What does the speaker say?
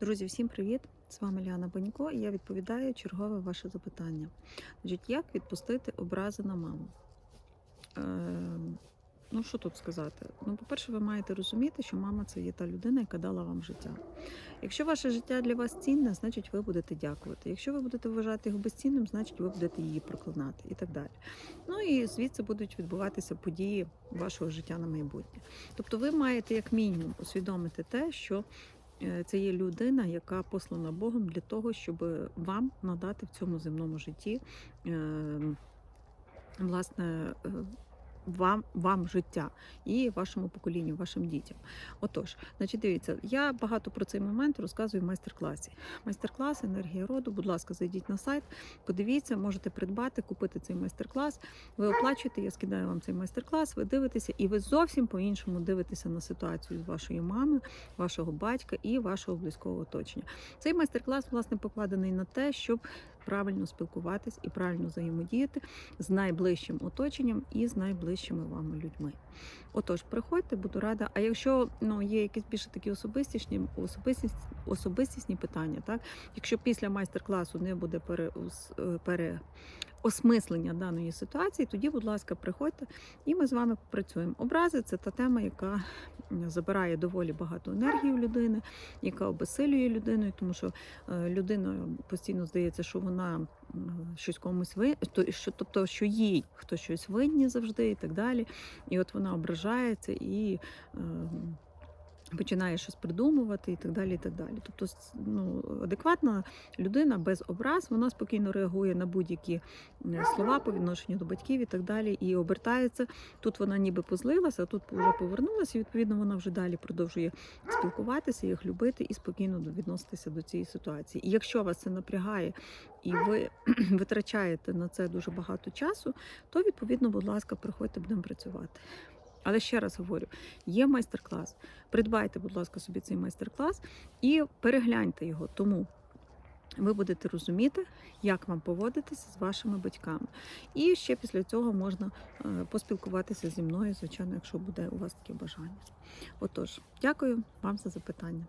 Друзі, всім привіт! З вами Ліана Банько і я відповідаю чергове ваше запитання. Значить, як відпустити образи на маму? Е, ну, що тут сказати? Ну, по-перше, ви маєте розуміти, що мама це є та людина, яка дала вам життя. Якщо ваше життя для вас цінне, значить ви будете дякувати. Якщо ви будете вважати його безцінним, значить ви будете її проклинати і так далі. Ну і звідси будуть відбуватися події вашого життя на майбутнє. Тобто ви маєте як мінімум усвідомити те, що Це є людина, яка послана Богом для того, щоб вам надати в цьому земному житті е, власне. Вам, вам життя і вашому поколінню, вашим дітям. Отож, значить, дивіться, я багато про цей момент розказую в майстер-класі. Майстер-клас енергія роду. Будь ласка, зайдіть на сайт, подивіться, можете придбати, купити цей майстер-клас. Ви оплачуєте, я скидаю вам цей майстер-клас, ви дивитеся, і ви зовсім по-іншому дивитеся на ситуацію з вашої мами, вашого батька і вашого близького оточення. Цей майстер-клас, власне, покладений на те, щоб правильно спілкуватись і правильно взаємодіяти з найближчим оточенням і з найближчими вами людьми. Отож, приходьте, буду рада. А якщо ну, є якісь більше такі особистісні, особистісні, особистісні питання, так якщо після майстер-класу не буде пере, ос- переосмислення даної ситуації, тоді, будь ласка, приходьте і ми з вами попрацюємо. Образи це та тема, яка забирає доволі багато енергії у людини, яка обесилює людину, тому що е, людина постійно здається, що вона щось комусь ви, то- що, тобто, що їй хтось щось винні завжди і так далі. І от вона ображається і. Починає щось придумувати і так далі. і так далі. Тобто, ну, адекватна людина без образ, вона спокійно реагує на будь-які е, слова по відношенню до батьків і так далі, і обертається. Тут вона ніби позлилася, а тут вже повернулася, і відповідно вона вже далі продовжує спілкуватися, їх любити і спокійно відноситися до цієї ситуації. І якщо вас це напрягає і ви витрачаєте на це дуже багато часу, то відповідно, будь ласка, приходьте, будемо працювати. Але ще раз говорю, є майстер-клас. Придбайте, будь ласка, собі цей майстер-клас і перегляньте його. Тому ви будете розуміти, як вам поводитися з вашими батьками. І ще після цього можна е, поспілкуватися зі мною, звичайно, якщо буде у вас таке бажання. Отож, дякую вам за запитання.